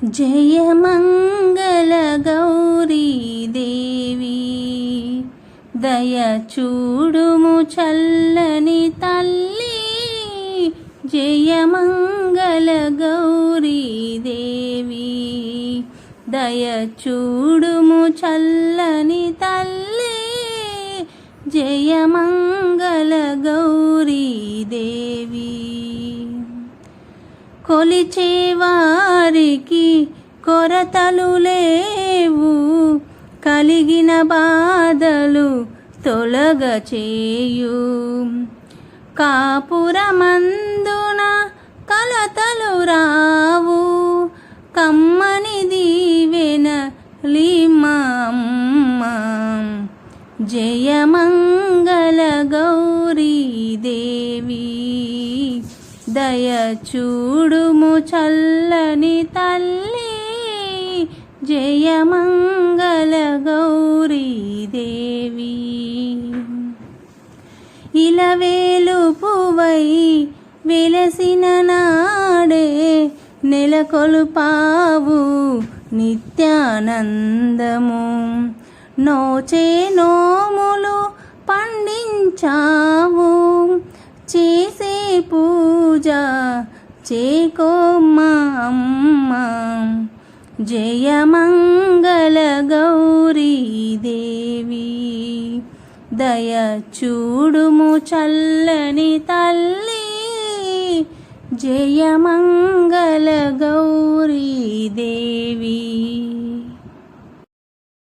జయమంగళ గౌరీదేవి దయ చూడుము చల్లని తల్లి జయమంగళ గౌరీదేవి దయ చూడుము చల్లని తల్లి జయమంగళ కొలిచేవారికి కొరతలు లేవు. కలిగిన బాధలు తొలగ చేయు. కాపురమందున కలతలు రావు. కమ్మని దీవెన లిమమ్మ జయమంగళ గౌరీదేవి దేవి. చూడుము చల్లని తల్లి జయమంగళ గౌరీదేవి ఇలవేలు పువై వెలసిన నాడే నెలకొలుపావు నిత్యానందము. నోచే నోములు పండించావు చేసే పూజ చేకోమ్మ అమ్మ జయమంగళ గౌరీదేవి దయ చూడుము చల్లని తల్లి. జయమంగళ గౌరీ దేవి.